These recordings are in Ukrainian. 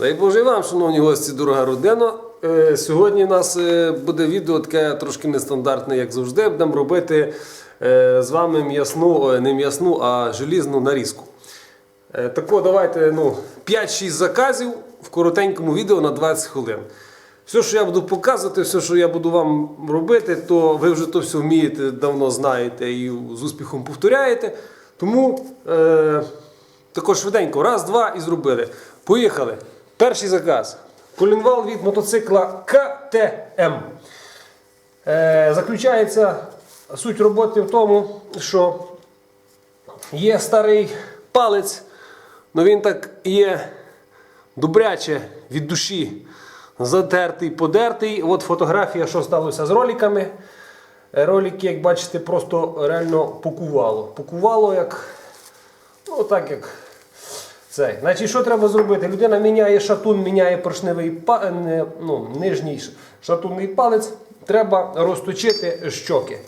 Дай Боже вам, шановні гості, дорога родина. Е, Сьогодні у нас е, буде відео таке трошки нестандартне, як завжди. Будемо робити е, з вами м'ясну, не м'ясну, а желізну нарізку. Тако, давайте ну, 5-6 заказів в коротенькому відео на 20 хвилин. Все, що я буду показувати, все, що я буду вам робити, то ви вже то все вмієте, давно знаєте і з успіхом повторяєте. Тому е, також швиденько, раз, два і зробили. Поїхали. Перший заказ. Колінвал від мотоцикла КТМ. Е, заключається суть роботи в тому, що є старий палець, але він так є добряче від душі затертий, подертий. От фотографія, що сталося з роликами. Е, Ролики, як бачите, просто реально покувало. Покувало як. Ну, так як цей. Значить, що треба зробити? Людина міняє шатун, міняє поршневий е, ну, нижній шатунний палець. Треба розточити щоки.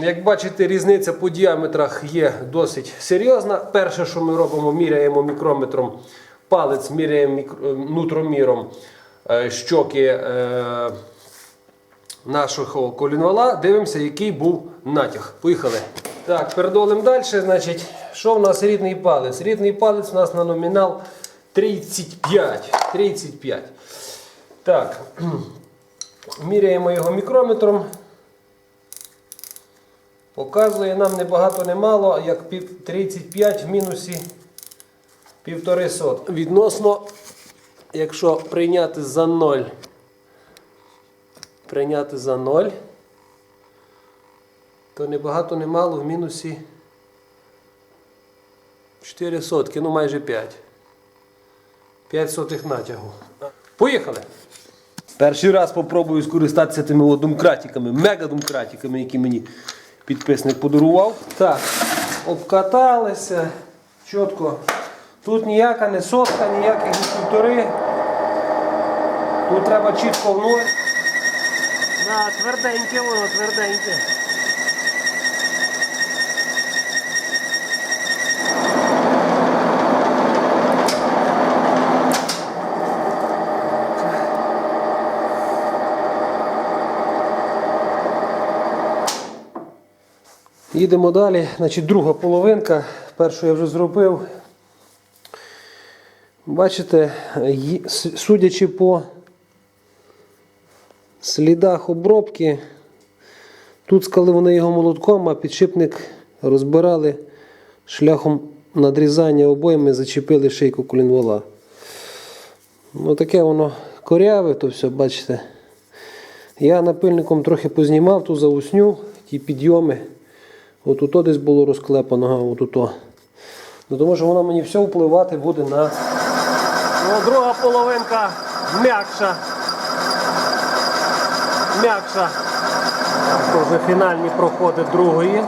Як бачите, різниця по діаметрах є досить серйозна. Перше, що ми робимо, міряємо мікрометром палець, міряємо е, нутроміром е, щоки нашого колінвала. Дивимося, який був натяг. Поїхали. Так, передолимо далі. Значить, що в нас рідний палець? Рідний палець у нас на номінал 35. 35. Так. Міряємо його мікрометром. Показує нам не багато, не мало, як 35 в мінусі півтори сот. Відносно, якщо прийняти за 0, прийняти за 0, то не багато, не мало в мінусі 4 сотки, ну майже 5. 5 сотих натягу. Поїхали! Перший раз попробую скористатися тими от домкратиками, мегадомкратиками, які мені підписник подарував. Так, обкаталися чітко. Тут ніяка не сотка, ніяких не. Тут треба чітко в нуль. Да, тверденьке воно, тверденьке. Їдемо далі. Значить, друга половинка. Першу я вже зробив. Бачите, судячи по слідах обробки, тут скали вони його молотком, а підшипник розбирали шляхом надрізання обоями, зачепили шийку колінвола. Ну таке воно коряве, то все, бачите. Я напильником трохи познімав ту заусню, ті підйоми. От ото десь було розклепано, а от ото. Ну, тому що воно мені все впливати буде на. Ну, друга половинка м'якша. М'якша. Це вже фінальні проходи другої.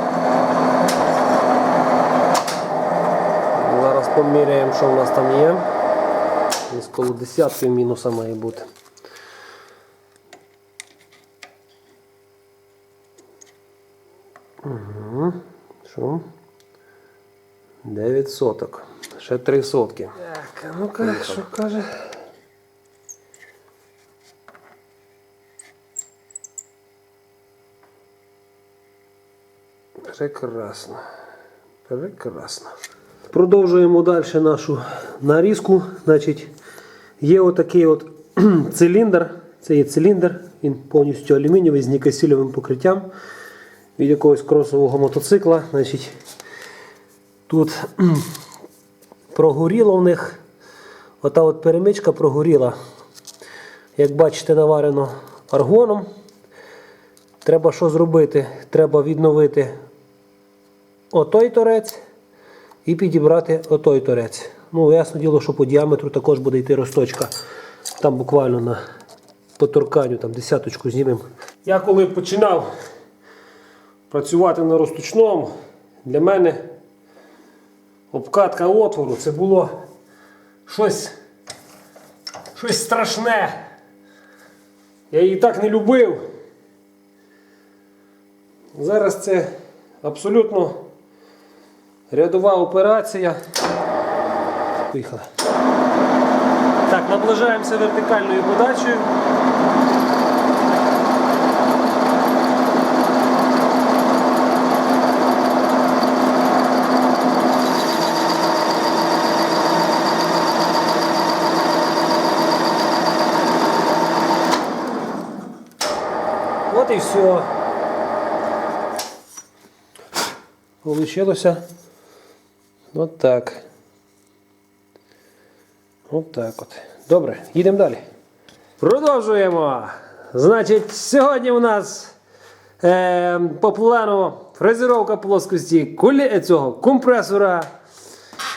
Зараз поміряємо, що в нас там є. Десь коло десятки мінуса має бути. Що? 9 соток. Ще 3 сотки. Так, а ну-ка, що каже? Прекрасно. Прекрасно. Продовжуємо далі нашу нарізку. Значить, є отакий от циліндр. Це є циліндр, він повністю алюмінієвий з нікосільовим покриттям від якогось кросового мотоцикла. Значить, тут прогоріло в них. Ота от перемичка прогоріла. Як бачите, наварено аргоном. Треба що зробити? Треба відновити отой торець і підібрати отой торець. Ну, ясно діло, що по діаметру також буде йти росточка. Там буквально на поторканню, там десяточку знімемо. Я коли починав працювати на розточному, для мене обкатка отвору це було щось, щось страшне. Я її так не любив. Зараз це абсолютно рядова операція. Поїхали. Так, наближаємося вертикальною подачею. От і все. Получилося. От так. От так от. Добре, їдемо далі. Продовжуємо. Значить, сьогодні у нас е, по плану фрезеровка плоскості кулі, е, цього компресора.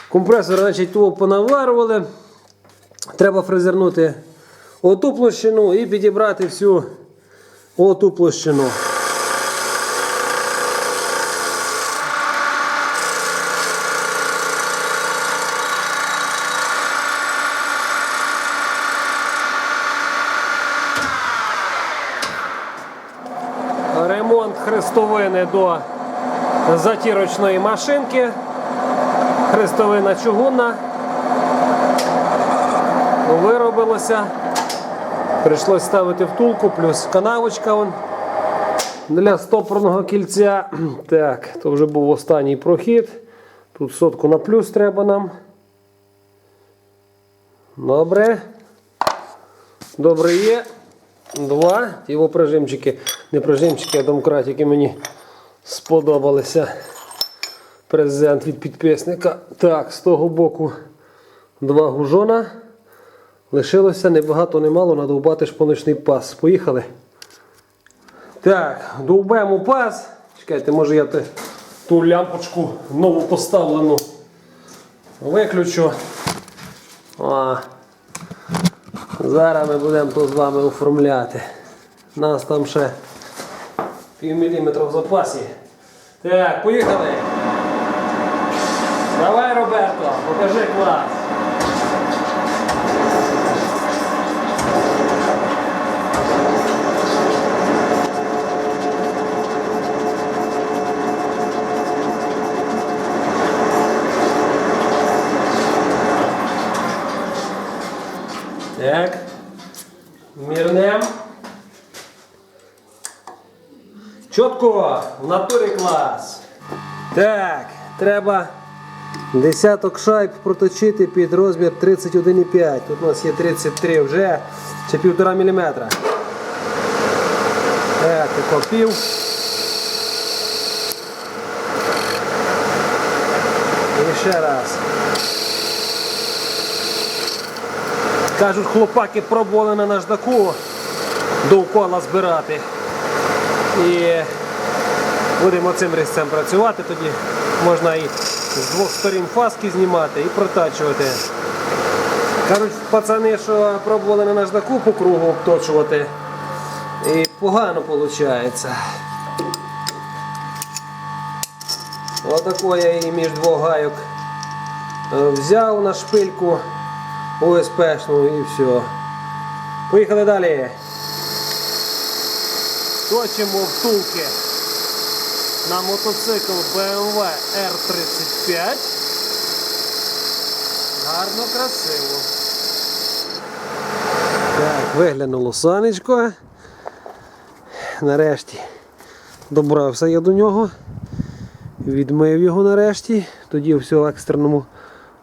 Компресор, значить, того понаварували. Треба фрезернути оту площину і підібрати всю оту площину. Ремонт хрестовини до затірочної машинки. Хрестовина чугунна. Виробилося. Прийшлось ставити втулку, плюс канавочка вон для стопорного кільця. Так, то вже був останній прохід. Тут сотку на плюс треба нам. Добре. Добре є. Два. Його прижимчики. Не прижимчики, а домкратики мені сподобалися. Презент від підписника. Так, з того боку два гужона. Лишилося небагато немало надовбати шпоночний пас. Поїхали. Так, довбемо пас. Чекайте, може я ту лямпочку нову поставлену виключу. О. Зараз ми будемо то з вами оформляти. Нас там ще пів міліметра в запасі. Так, поїхали. Давай, Роберто, покажи клас. Так. Мірнем. Чітко, в натурі клас. Так, треба десяток шайб проточити під розмір 31,5. Тут у нас є 33 вже, це півтора міліметра. Так, тако пів. І ще раз. Кажуть, хлопаки пробували на наждаку довкола збирати. І будемо цим різцем працювати, тоді можна і з двох сторін фаски знімати і протачувати. Кажуть, пацани, що пробували на наждаку по кругу обточувати. І погано виходить. Отако я її між двох гайок е, взяв на шпильку. ОСПшну і все. Поїхали далі. Точимо втулки на мотоцикл BMW R35. Гарно, красиво. Так, виглянуло сонечко. Нарешті добрався я до нього. Відмив його нарешті. Тоді все в екстреному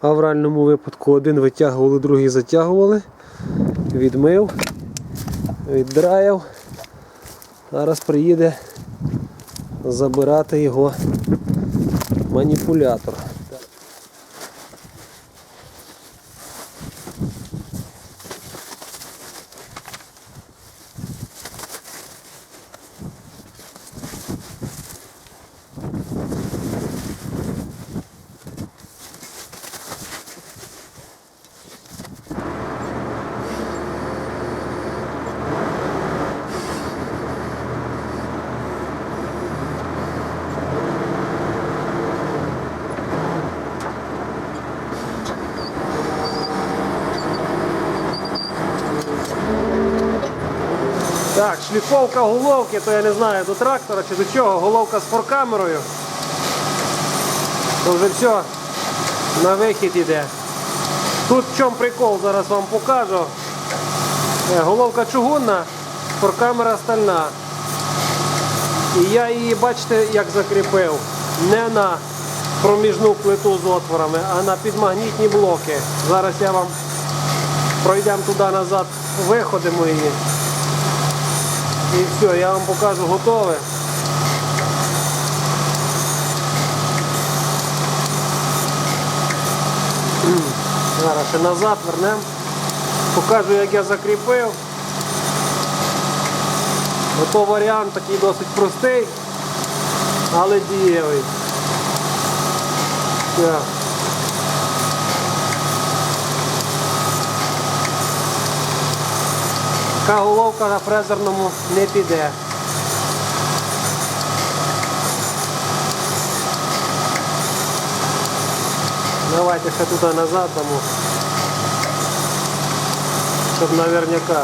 авральному випадку один витягували, другий затягували. Відмив, віддраяв. Зараз приїде забирати його маніпулятор. Так, шліфовка головки, то я не знаю до трактора чи до чого, головка з форкамерою. То вже все на вихід іде. Тут в чому прикол, зараз вам покажу. Е, Головка чугунна, форкамера стальна. І я її, бачите, як закріпив. Не на проміжну плиту з отворами, а на підмагнітні блоки. Зараз я вам пройдемо туди назад, виходимо її. І все, я вам покажу готове. Зараз ще назад вернемо. Покажу, як я закріпив. Ото варіант такий досить простий, але дієвий. Так. Така головка на фрезерному не піде. Давайте ще туди назад тому, Щоб наверняка.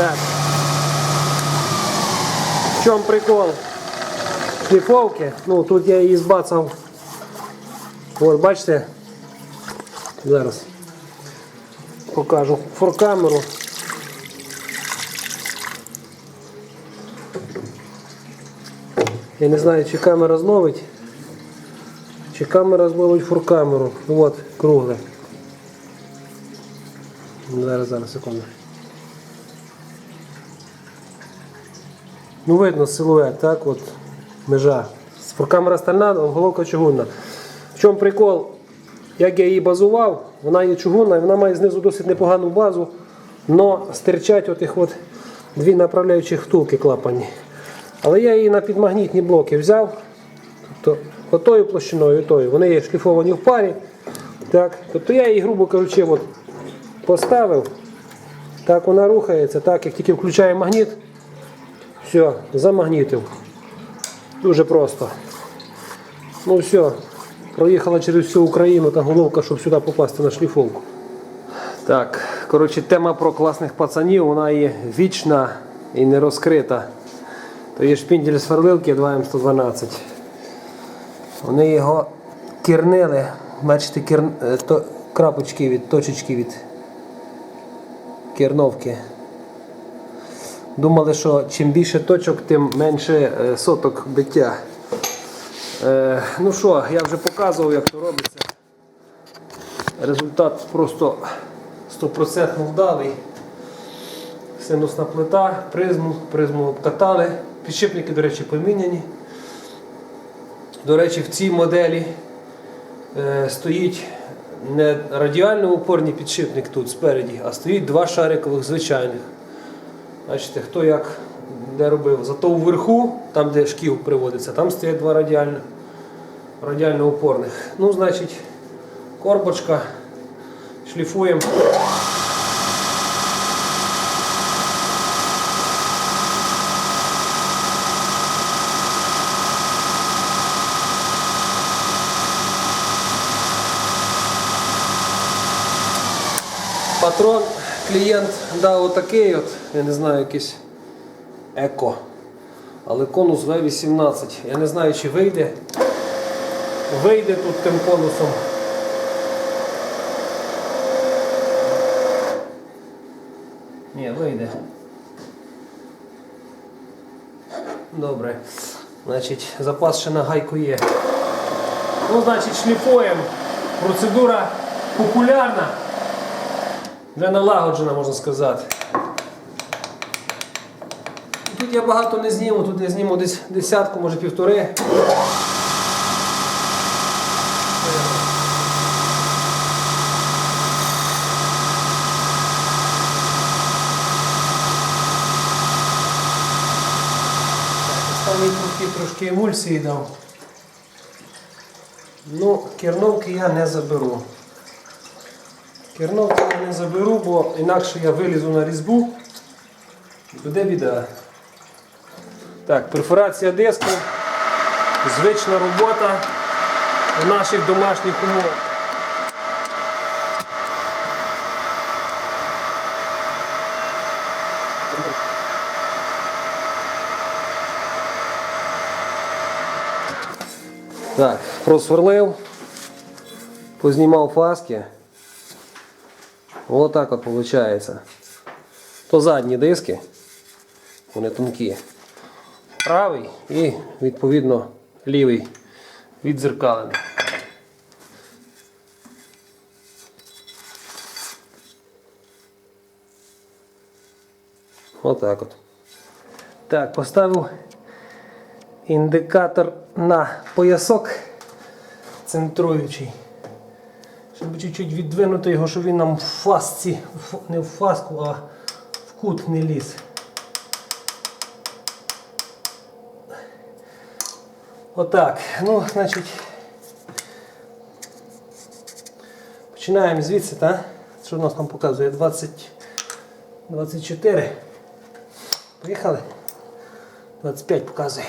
Так. В чому прикол? Шліфовки. Ну, тут я її збацав. От, бачите? Зараз покажу форкамеру. Я не знаю, чи камера зловить, чи камера зловить форкамеру. От, кругле. Зараз, зараз, секунду. Ну, видно силует, так от межа. Камера стальна, головка чугунна. В чому прикол? Як я її базував, вона є чугунна, і вона має знизу досить непогану базу, але стирчать отих от дві направляючі втулки клапані. Але я її на підмагнітні блоки взяв. Тобто отою площиною, і тою. Вони є шліфовані в парі. Так. Тобто я її, грубо кажучи, от поставив. Так вона рухається, так як тільки включаю магніт. Все, замагнітив. Дуже просто. Ну все, проїхала через всю Україну та головка, щоб сюди попасти на шліфовку. Так, коротше, тема про класних пацанів, вона є вічна і не розкрита. То є шпіндель сверлилки 2М112. Вони його кірнили, бачите, кір... е, то... крапочки від точечки від керновки. Думали, що чим більше точок, тим менше е, соток биття. Е, ну що, я вже показував, як то робиться. Результат просто 100% вдалий. Синусна плита, призму, призму обкатали. Підшипники, до речі, поміняні. До речі, в цій моделі е, стоїть не радіально опорний підшипник тут спереді, а стоїть два шарикових звичайних. Бачите, хто як де робив. Зато вверху, там де шкіл приводиться, там стоять два радіально, радіально опорних. Ну, значить, корбочка, шліфуємо. Патрон клієнт дав отакий от, я не знаю, якийсь еко. Але конус В18. Я не знаю, чи вийде. Вийде тут тим конусом. Ні, вийде. Добре. Значить, запас ще на гайку є. Ну, значить, шліфуємо. Процедура популярна. Вже налагоджена, можна сказати. Тут я багато не зніму, тут я зніму десь десятку, може півтори. Останній трохи трошки емульсії дав. Ну, керновки я не заберу. Керновки я не заберу, бо інакше я вилізу на різьбу буде біда. Так, перфорація диску. звична робота у наших домашніх умовах. Так, просверлив, познімав фаски. Отак от виходить. То задні диски, вони тонкі. Правий і відповідно лівий відзеркалений. Отак от. Так, поставив індикатор на поясок центруючий. Щоб чуть-чуть віддвинути його, щоб він нам в фасці, не в фаску, а в кут не ліз. Отак. Ну, значить. Починаємо звідси, так? Що в нас там показує? 20, 24. Поїхали? 25 показує.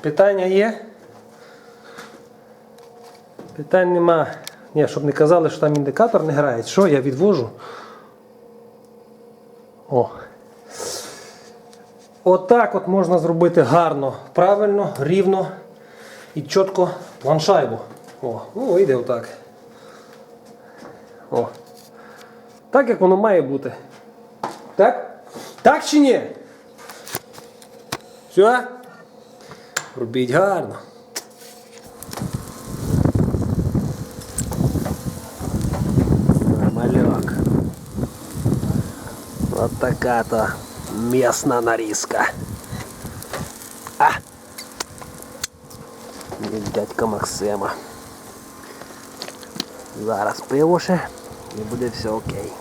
Питання є? Питань нема. Ні, щоб не казали, що там індикатор не грає. Що я відвожу? О. Отак от можна зробити гарно, правильно, рівно і чітко планшайбу. О, ну вийде отак. О. Так як воно має бути. Так? Так чи ні? Все? Робіть гарно. Вот така-то м'ясна нарізка. А! Від дядька Максима. Зараз пиво ще і буде все окей.